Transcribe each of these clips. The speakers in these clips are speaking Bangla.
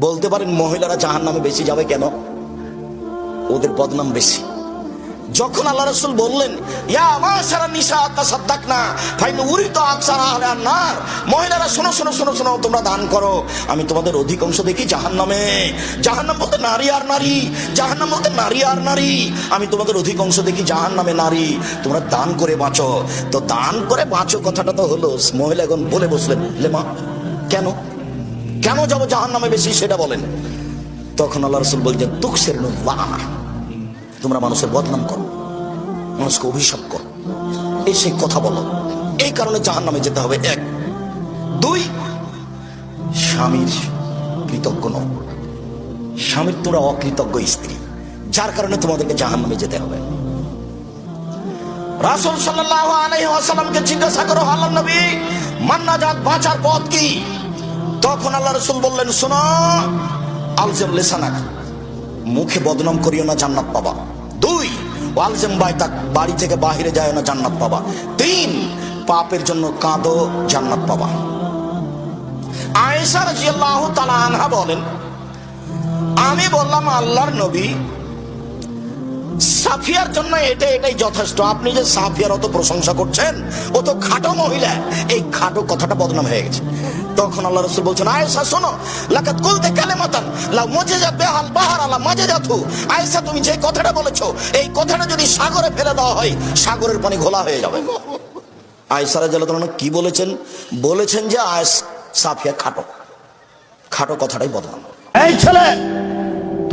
বলতে পারেন মহিলারা জাহান নামে বেশি যাবে কেন? ওদের বদনাম বেশি। যখন আল্লাহ রসুল বললেন, ইয়া মাশারা নিসা তাসাদ্দাক না ফাইন উরিত আকসার আহলে আন্নার, মহিলারা শোনো শোনো শোনো শোনো, তোমরা দান করো। আমি তোমাদের অধিকাংশ দেখি জাহান্নামে। জাহান্নাম বলতে নারী আর নারী, জাহান্নাম বলতে নারী আর নারী। আমি তোমাদের অধিকাংশ দেখি জাহান্নামে নারী। তোমরা দান করে বাঁচো। তো দান করে বাঁচো কথাটা তো হলো মহিলা এখন বলে বসলেন লেমা কেন? কেন যাব জাহান নামে বেশি সেটা বলেন। তখন আল্লাহ রসুল বলছেন, তুকসের লানা তোমরা মানুষের বদনাম করো, মানুষকে অভিশাপ করো। এই সেই কথা বলো। এই কারণে জাহান নামে যেতে হবে, এক। দুই, স্বামীর কৃতজ্ঞ নও। স্বামীর তোমরা অকৃতজ্ঞ স্ত্রী, যার কারণে তোমাদেরকে জাহান নামে যেতে হবে। রাসুল সাল্লাহ আলাইহি ওয়াসাল্লামকে জিজ্ঞাসা করো আল্লাহ নবী মান্না জাত বাঁচার পথ কি? তখন আল্লাহ রসুল বললেন, শোনো, আলজেম লেসানাক মুখে বদনাম করিও না, জান্নাত পাবা। দুই, আলজেম বাই তাক বাড়ি থেকে বাহিরে যায় না, জান্নাত পাবা। তিন, পাপের জন্য কাঁদো, জান্নাত পাবা। আয়েশা রাদিয়াল্লাহু তাআলা আনহা বলেন, আমি বললাম, আল্লাহর নবী সাফিয়ার জন্য এটা এটাই যথেষ্ট। আপনি যে সাফিয়ার অত প্রশংসা করছেন, ও তো খাটো মহিলা। এই খাটো কথাটা বদনাম হয়ে গেছে। তখন আল্লাহ রসুল বলছেন, আয়েশা, শোনো লাকাত কুলতে কালেমাতান লা মজেজা বেহাল বাহার আলা মজেজা থু আয়েশা, তুমি যে কথাটা বলেছ, এই কথাটা যদি সাগরে ফেলে দেওয়া হয়, সাগরের পানি ঘোলা হয়ে যাবে। আয়েশা রাদিয়াল্লাহু কি বলেছেন? বলেছেন যে আয়েস সাফিয়া খাটো। খাটো কথাটাই বদনাম। এই ছেলে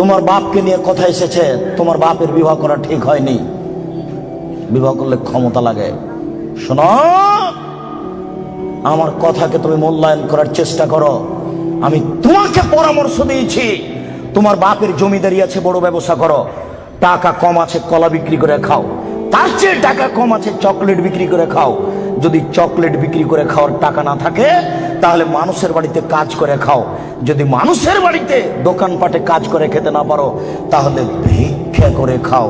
তোমার বাপকে নিয়ে কথা এসেছে, তোমার বাপের বিবাহ করা ঠিক হয়নি। বিবাহ করলে ক্ষমতা লাগে। শোনো, আমার কথাকে তুমি মূল্যায়ন করার চেষ্টা করো। আমি তোমাকে পরামর্শ দিয়েছি, তোমার বাপের জমিদারি আছে, বড় ব্যবসা করো। টাকা কম আছে, কলা বিক্রি করে খাও। তার চেয়ে টাকা কম আছে, চকলেট বিক্রি করে খাও। যদি চকলেট বিক্রি করে খাওয়ার টাকা না থাকে তাহলে মানুষের বাড়িতে কাজ করে খাও। যদি মানুষের বাড়িতে দোকানপাটে কাজ করে খেতে না পারো, তাহলে ভিক্ষা করে খাও।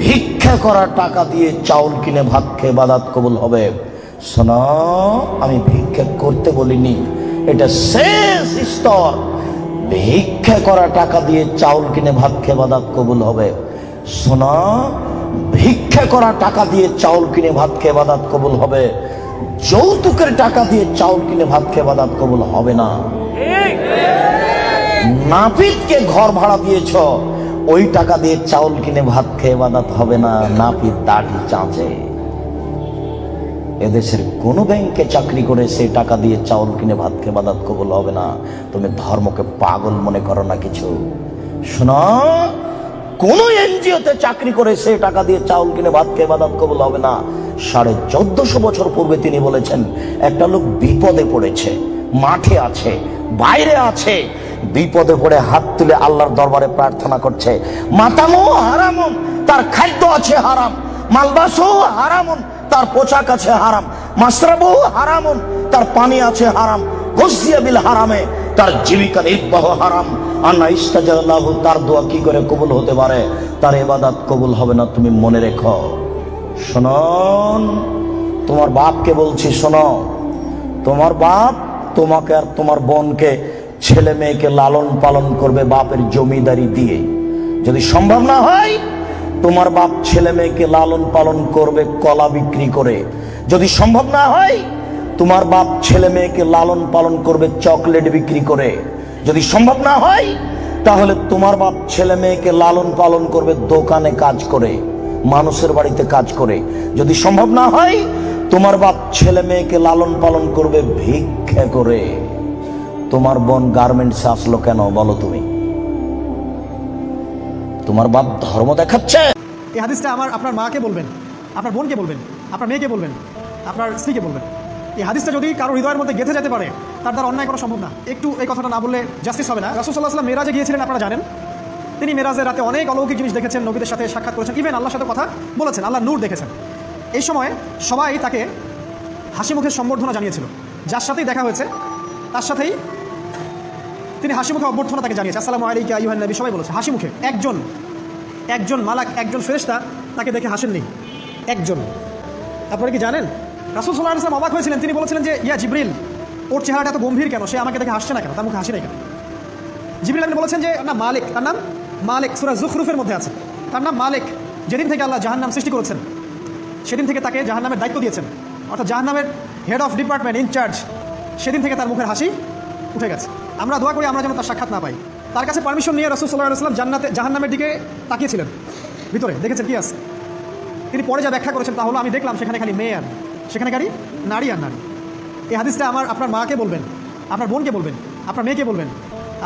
ভিক্ষা করা টাকা দিয়ে চাউল কিনে ভাত খেয়ে বাদাত কবুল হবে। শোনো, আমি ভিক্ষা করতে বলিনি। এটা শেষ স্তর। ভিক্ষা করা টাকা দিয়ে চাউল কিনে ভাত খেয়ে বাদাত কবুল হবে। শোনা, ভিক্ষা করা টাকা দিয়ে চাউল কিনে ভাত খেয়ে বাদাত কবুল হবে। যৌতুকের টাকা দিয়ে চাউল কিনে ভাত খেয়ে বাদাত কবুল হবে না। নাপিতকে ঘর ভাড়া দিয়েছ, ওই টাকা দিয়ে চাউল কিনে ভাত খেয়ে বাদাত হবে না। নাপিত দাড়ি চাঁচে এদেশের কোন ব্যাংকে চাকরি করে সে টাকা দিয়ে চাউল কিনে ভাত খেয়ে বাদাত কবুল হবে না। তুমি ধর্মকে পাগল মনে করো না কিছু। শোনো, কোন এনজিওতে চাকরি করে সে টাকা দিয়ে চাউল কিনে ভাত খেয়ে বাদাত কবুল হবে না। সাড়ে চোদ্দশো বছর পূর্বে তিনি বলেছেন, একটা লোক বিপদে পড়েছে, মাঠে আছে, বাইরে আছে, বিপদে পড়ে হাত তুলে আল্লাহর দরবারে প্রার্থনা করছে। মাতামো হারামন, তার খাদ্য আছে হারাম, মালবাসও হারামন, তার পোশাক আছে হারাম মাসরাবু হারামন, তার পানি আছে হারাম গসিয়া বিল হারামে, তার জীবিকা নির্বাহ হারাম। আন্না ইস্তাজাল্লাহ তার দোয়া কি করে কবুল হতে পারে? তার এবাদাত কবুল হবে না, তুমি মনে রেখো। শোনন তোমার বাপকে বলছি শোনো, তোমার বাপ তোমাকে আর তোমার বোনকে, ছেলে মেয়েকে লালন পালন করবে বাপের জমিদারি দিয়ে। যদি সম্ভব না হয়, তোমার বাপ ছেলে মেয়েকে লালন পালন করবে, কলা বিক্রি করে। যদি সম্ভব না হয়, তোমার বাপ ছেলে মেয়েকে লালন পালন করবে, চকলেট বিক্রি করে। যদি সম্ভব না হয়, তাহলে তোমার বাপ ছেলে মেয়েকে লালন পালন করবে, দোকানে কাজ করে। মানুষের বাড়িতে কাজ করে। যদি সম্ভব না হয়, তোমার বাপ ছেলে মেয়েকে লালন পালন করবে ভিক্ষা করে। তোমার বোন গার্মেন্টসে আসলো কেন, বলো তুমি? তোমার বাপ ধর্ম দেখাচ্ছে? এই হাদিসটা আমার আপনার মাকে বলবেন, আপনার বোনকে বলবেন, আপনার মেয়েকে বলবেন, আপনার স্ত্রীকে বলবেন। এই হাদিসটা যদি কারও হৃদয়ের মধ্যে গেঁথে যেতে পারে, তার দ্বারা অন্যায় করা সম্ভব না। একটু এই কথাটা না বললে জাস্টিস হবে না। রাসুল সাল্লাহ সাল্লাম মেরাজে গিয়েছিলেন, আপনারা জানেন? তিনি মেরাজের রাতে অনেক অলৌকিক জিনিস দেখেছেন, নবীদের সাথে সাক্ষাৎ করেছেন। ইভেন আল্লাহর সাথে কথা বলেছেন, আল্লাহ নূর দেখেছেন। এই সময় সবাই তাকে হাসি মুখে সম্বর্ধনা জানিয়েছিল। যার সাথেই দেখা হয়েছে, তার সাথেই তিনি হাসি মুখে অভ্যর্থনা তাকে জানিয়েছে। আসসালামু আলাইকা ইউহান নবী, সবাই বলেছে, হাসি মুখে। একজন একজন মালাক, একজন ফেরেশতা তাকে দেখে হাসেননি। একজন। আপনারা কি জানেন? রাসুল সাল্লাহ আসলাম অবাক হয়েছিলেন। তিনি বলেছিলেন যে, ইয়া জিব্রিল, ওর চেহারাটা এত গম্ভীর কেন? সে আমাকে দেখে হাসছে না কেন? তার মুখে হাসি নাই কেন? জিবরিল আমিন বলেছেন যে, না, মালিক, তার নাম মালিক, সুরা জুখরুফের মধ্যে আছে। তার নাম মালিক, যেদিন থেকে আল্লাহ জাহান্নাম সৃষ্টি করেছেন, সেদিন থেকে তাকে জাহান্নামের দায়িত্ব দিয়েছেন। অর্থাৎ জাহান্নামের হেড অফ ডিপার্টমেন্ট ইনচার্জ সেদিন থেকে তার মুখের হাসি উঠে গেছে। আমরা দোয়া করি আমরা যেন তার সাক্ষাৎ না পাই। তার কাছে পারমিশন নিয়ে রসুল সাল্লাহ সাল্লাম জান্নাতে, জাহান্নামের দিকে তাকিয়েছিলেন। ভিতরে, দেখেছেন কি আছে? তিনি পরে যা ব্যাখ্যা করেছেন তা হলো, আমি দেখলাম সেখানে খালি মেয়ে আর, সেখানে খালি নারী আর নারী। এই হাদিসটা আমার, আপনার মাকে বলবেন, আপনার বোনকে বলবেন, আপনার মেয়েকে বলবেন,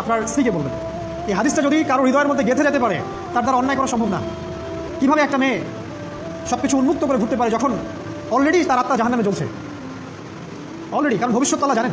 আপনার স্ত্রীকে বলবেন। এই হাদিসটা যদি কারও হৃদয়ের মধ্যে গেঁথে যেতে পারে, তার দ্বারা অন্যায় করা সম্ভব না। কীভাবে একটা মেয়ে সব কিছু উন্মুক্ত করে ঘুরতে পারে যখন অলরেডি তার আত্মা জাহান্নামে জ্বলছে? অলরেডি কারণ ভবিষ্যৎ তালা জানেন।